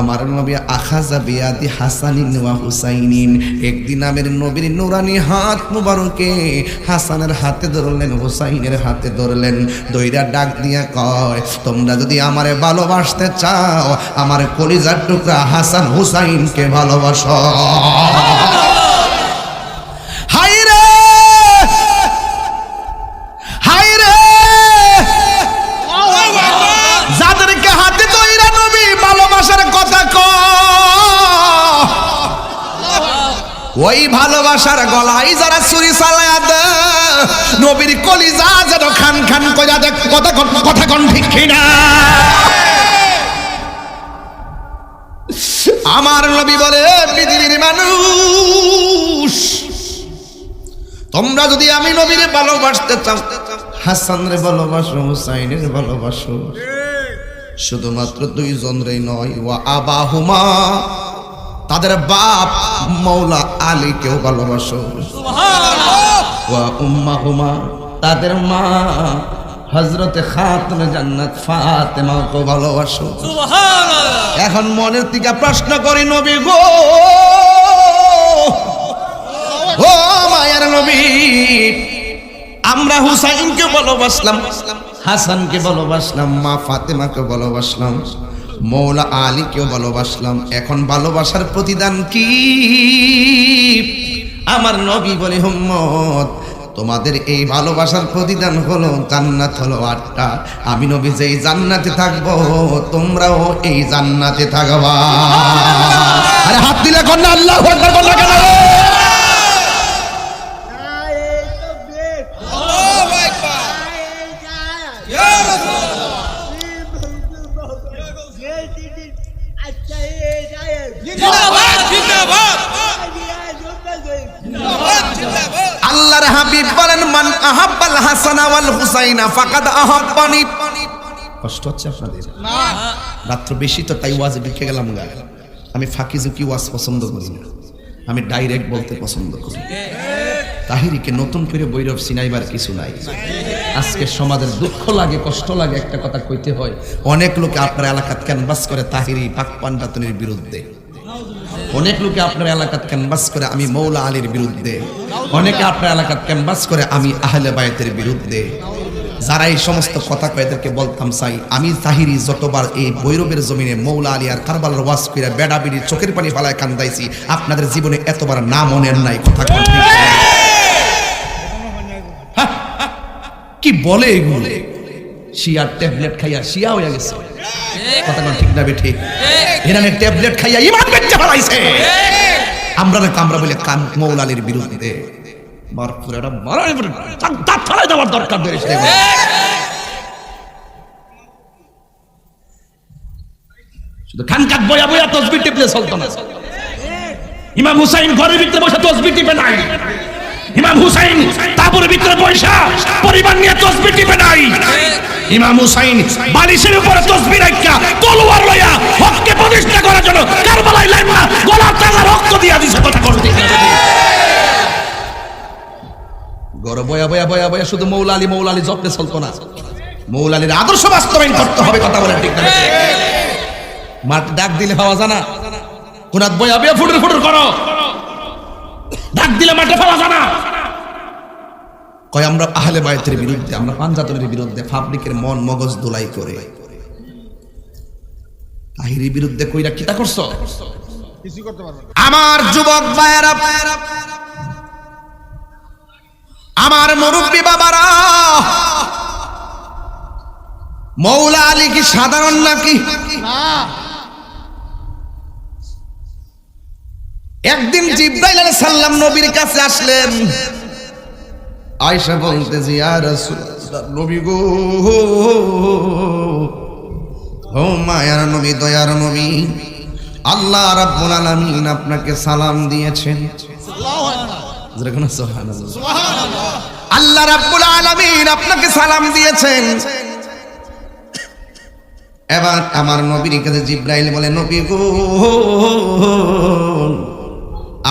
আমার নবী আখাজা বিয়াদি হাসানিন ওয়া হুসাইনিন। একদিন আমের নবীর নুরানি হাত মুবারকে হাসানের হাতে ধরলেন, হুসাইনের হাতে ধরলেন। দইরা ডাক দিয়া কয়, তোমরা যদি আমারে ভালোবাসতে চাও, আমার কলিজার টুকরা হাসান হুসাইনকে ভালোবাসো। ভালোবাসার গলায় যারা চুরি চালায়া নবীর কলিজা যেন খান খান কইরা দেখ কথা কথা কন ঠিক কিনা? আমার নবী বলে পৃথিবীর মানুষ তোমরা যদি আমি নবীরে ভালোবাসতে চাও হাসান রে ভালোবাসো হুসাইনের ভালোবাসো। শুধুমাত্র দুইজন রে নয় ওয়া আবাহুমা তাদের বাপ মৌলা আলীকেও ভালোবাসো। ওয়া উম্মাহুমা তাদের মা হজরতে খাতুন জান্নাত ফাতেমাকে ভালোবাসো। এখন মনের থেকে প্রশ্ন করি নবী গো। ও মায়ার নবী আমরা হুসাইনকে ভালোবাসলাম হাসানকে ভালোবাসলাম মা ফাতেমাকে ভালোবাসলাম। মৌলা আলীকেও ভালোবাসলাম। এখন ভালোবাসার প্রতিদান কি? আমার নবী বলে হুম্মত তোমাদের এই ভালোবাসার প্রতিদান হলো জান্নাত হলো আটটা। আমি নবী যেই জান্নাতে থাকব, তোমরাও এই জান্নাতে থাকবা। আরে হাত দিলে কন্যা, আল্লাহ কন্যা ওয়াল হুসাইনা ফাকাদ আহাব্বানি কষ্ট হচ্ছে আপনাদের? রাত্র বেশি তো তাই ওয়াজে ঢুকে গেলাম গা। আমি ফাঁকি ঝুঁকি ওয়াজ পছন্দ করি না। আমি ডাইরেক্ট বলতে পছন্দ করি। তাহিরিকে নতুন করে বৈরব সিনাইবার কিছু নাই। আজকে সমাজের দুঃখ লাগে কষ্ট লাগে একটা কথা কইতে হয়। অনেক লোকে আপনার এলাকাত ক্যানভাস করে তাহিরি পাক পান্ডাতনের বিরুদ্ধে। অনেক লোকে আপনার এলাকাত ক্যানভাস করে আমি মৌলা আলীর বিরুদ্ধে। অনেকে আপনার এলাকাত ক্যানভাস করে আমি আহলে বায়তের বিরুদ্ধে। যারা এই সমস্ত কথা কয় এদেরকে বলতাম চাই আমি তাহিরি যতবার এই বৈরবের জমিনে মৌলা আলী আর কারবালার ওয়াজ করে বেড়া বিড়ি চোখের পানি ফালায় কান্দাইছি, আপনাদের জীবনে এতবার না মনের নাই, কথা কোন কি বলে এগুলো? শিয়ার ট্যাবলেট খাইয়া শিয়া হয়ে গেছে। কথা ঠিক না বে ঠিক ইরানের ট্যাবলেট খাইয়া ইমান ফেলাইছে। আমরা কামরা বলে কাম মৌলালির বিরুদ্ধে। মারফুরেরা মারার দাঁত ফালাই দেওয়ার দরকার বেড়েছে শুধু খানকাত বয়া বয়া তসবির টিপলে চলতো না। ইমাম হুসাইন ঘরের ভিতরে বসে তসবির টিপে নাই। ইমাম হুসাইন তাবুর ভিতরে পয়সা পরিবার নিয়ে তসবির টিপে নাই। ইমাম হুসাইন বালিশের উপরে তসবির রাখা তলোয়ার লইয়া হককে প্রতিষ্ঠা করার জন্য কারবালায় লাইন না গলার টাকা রক্ত দিয়া দিছে কথা করতে গড় বয়া বয়া বয়া বয়া শুধু মৌলালি মৌলালি জপতে চলতো না। মৌলালির আদর্শ বাস্তবায়ন করতে হবে কথা বলে ঠিক না মাটি ডাক দিলে পাওয়া জানা। কোনাত বয়া বয়া ফুটুর ফুটুর করো। ডাক দিলে মাঠে পাওয়া জানা। কয় আমরা আহলে বায়তের বিরুদ্ধে আমরা পাঞ্জাতনের বিরুদ্ধে ফাবলিকের মন মগজ দোলাই করে। তাহিরির বিরুদ্ধে কইরা কিতা করছ? আমার যুবক ভাইয়েরা আমার মুরব্বী বাবারা, মৌলা আলী কি সাধারণ নাকি? একদিন জিব্রাইল আলাইহিস সালাম নবীর কাছে আসলেন। আয়েশা বলতেছে, ইয়া রাসূলুল্লাহ, নবী গো, ও মায়ার নবী, দয়ার নবী, আল্লাহ রাব্বুল আলামিন আপনাকে সালাম দিয়েছেন। যেরকম আল্লাহ রাব্বুল আলামিন আপনাকে সালাম দিয়েছেন। এবার আমার নবীর কাছে জিব্রাইল বলে নবী গো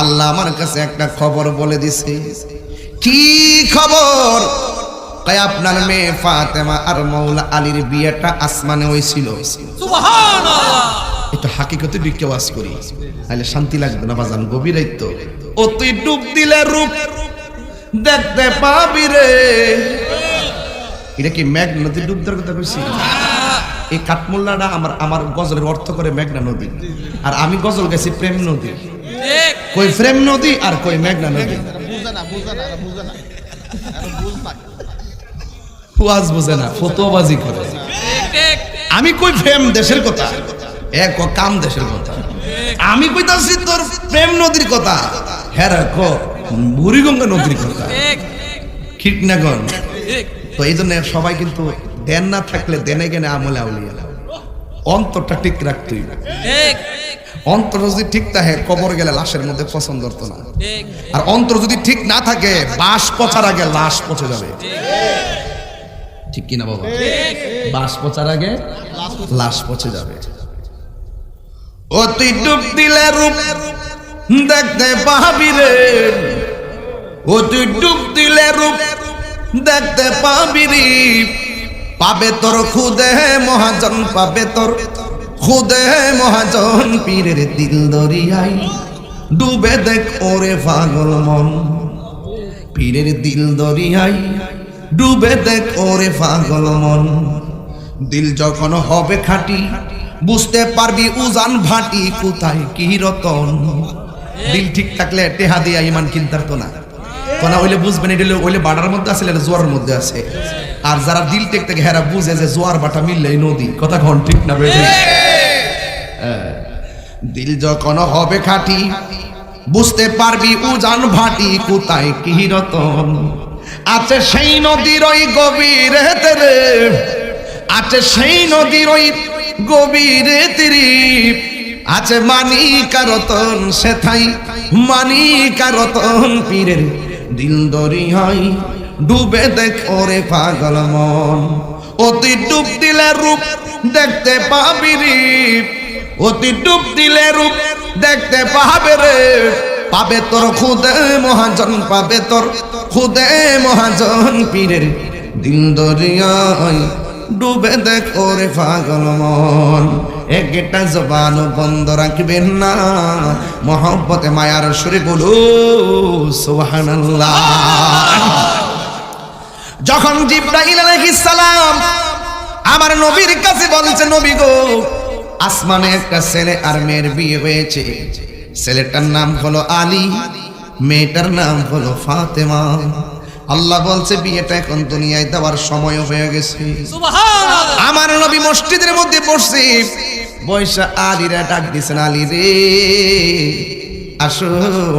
আল্লাহ আমার কাছে একটা খবর বলে দিছে। কি খবর? তাই আপনার মেয়ে ফাতেমা আর মৌলা আলীর বিয়েটা আসমানে হয়েছিল। একটু হাকিকতে দিকে ওয়াজ করি। তাহলে শান্তি লাগবে না বাজান গভীরাই তো। ও তুই ডুব দিলে রূপ দেখতে পাবি রে। এটা কি মেঘ নদী ডুব দেওয়ার কথা কইছি? এই কাঠমোল্লাটা আমার আমার গজলের অর্থ করে মেঘনা নদী। আর আমি গজল গেছি প্রেম নদী। কই প্রেম নদী আর কই মেঘনা নদী? বুঝে না বুঝে না বুঝ না। ওয়াজ বুঝে না, ফতোয়াবাজি করে। আমি কই প্রেম দেশের কথা? এক কাম দেশের কথা। আমি কইতাছি তোর প্রেম নদীর কথা? হ্যাঁ ক বুড়িগঙ্গা নদীর কথা। ঠিক না তো এই জন্য সবাই কিন্তু দেন না থাকলে দেনে গেনে আমলে আউলিয়া। অন্তরটা ঠিক রাখতেই অন্তর যদি ঠিক থাকে, কবর গেলে লাশের মধ্যে পছন্দ হতো না। আর অন্তর যদি ঠিক না থাকে, বাস পচার আগে লাশ পচে যাবে। ঠিক কিনা বাবা বাস পচার আগে লাশ পচে যাবে। ও তুই ডুব দিলে রূপ দেখতে পাবি রে। ও তুই ডুব দিলে রূপ দেখতে পাবি রে। পাবে তোর খুদে মহাজন পাবে তোর খুদে মহাজন পীরের দিল দরিয়াই ডুবে দেখ ওরে পাগল মন পীরের দিল দরিয়াই ডুবে দেখ ওরে পাগল মন। দিল যখন হবে খাঁটি বুঝতে পারবি উজান ভাটি কোথায় কি রতন। দিল ঠিক থাকলে টেহা দিয়া ইমান কিনতার তো না। কোনা হইলে বুঝবেন এটা হইলে বাটার মধ্যে আছে এটা জোয়ার মধ্যে আছে। আর যারা দিল টেক থেকে হেরা বুঝে যে জোয়ার বাটা মিললে এই নদী। কথা কন ঠিক না? হ্যাঁ। দিল যখন হবে খাঁটি বুঝতে পারবি উজান ভাটি কোথায় কি রতন। আছে সেই নদীর ওই গভীর রে আছে সেই নদীর ওই গভীর তীরি। আছে মানি কারতন সেথাই মানি কারতন পীরের দিল দরিয়াই ডুবে দেখ ওরে পাগল মন, অতি ডুব দিলে রূপ দেখতে পাবি রে। অতি ডুব দিলে রূপ দেখতে পাবে রে। পাবে তোর খুদে মহাজন, পাবে তোর খুদে মহাজন পীরের দিল দরিয়ায় ডুবে দেখ ওরে পাগল মন। একটা জবান বন্ধ রাখবেন না। মহব্বতে, মায়ার সুরে বলু, সুবহানাল্লাহ। যখন জিব্রাইল আলাইহিস সালাম আমার নবীর কাছে বলছে, নবী গো, আসমানে একটা ছেলে আর মেয়ের বিয়ে হয়েছে। ছেলেটার নাম হলো আলী। মেয়েটার নাম হলো ফাতেমা। আল্লাহ বলছে বিয়েটা এখন দুনিয়ায় দেওয়ার সময় হয়ে গেছে। আমার নবী মসজিদের মধ্যে বসছে। বৈশা আলীরা ডাক দিছেন আলী রে আসো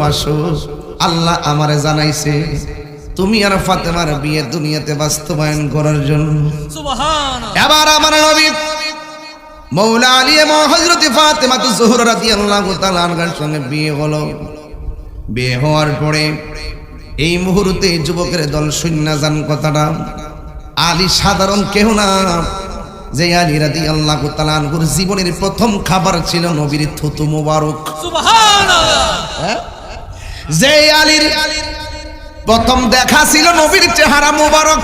আসো। আল্লাহ আমারে জানাইছে তুমি আর ফাতেমার বিয়ে দুনিয়াতে বাস্তবায়ন করার জন্য। এবার আমার নবী মৌলা আলী এবং হজরত ফাতেমা তো জোহর রাদিয়াল্লাহু তাআলা আনহার সঙ্গে বিয়ে হলো। বিয়ে হওয়ার পরে এই মুহূর্তে যুবকের দল শূন্য যান কথাটা। আলী সাধারণ কেহ না যে আলী রাদি আল্লাহ তালানগুর জীবনের প্রথম খাবার ছিল নবীর থুতু মুবারক। হ্যাঁ? যে আলীর প্রথম দেখা ছিল নবীর চেহারা মোবারক।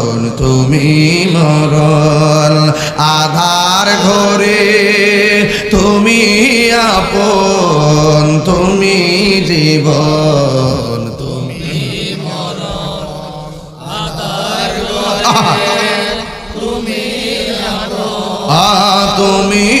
তুমি মরণ আধার ঘরে তুমি আপন তুমি জীবন তুমি আ তুমি মোদের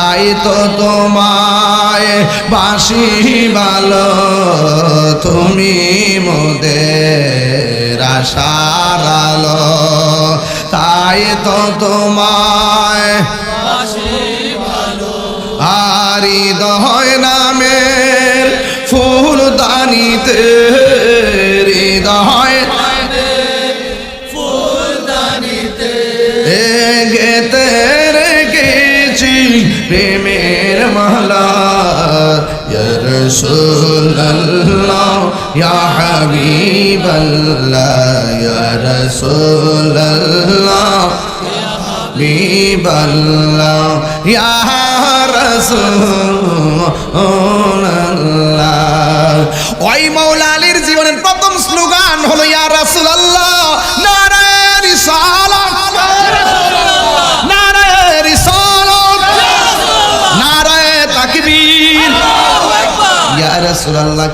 তাই তো তোমায় বাসি ভালো তুমি মোদের আশার আলো তাই তো তোমায় আরি দহয় নামের ফুল দানিতে হৃদয় ইয়া রাসূলুল্লাহ ইয়া হাবিবাল্লাহ ইয়া রাসূলুল্লাহ হাবিবাল্লাহ ইয়া রাসূলুল্লাহ ওই মাওলা আলীর জীবনের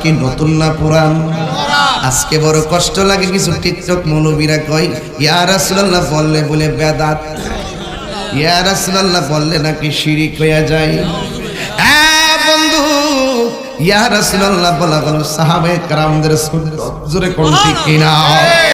কি নতুন না পুরান? আজকে বড় কষ্ট লাগে কিছু টিকটক মৌলবীরা কয়, ইয়া রাসূলুল্লাহ বললে বলে বেদাত। ইয়া রাসূলুল্লাহ বললে নাকি শিরিক হয়ে যায়। হ্যাঁ বন্ধু, ইয়া রাসূলুল্লাহ বলা গেল সাহাবে کرامদের সুন্নাত। জোরে কোন কিনা?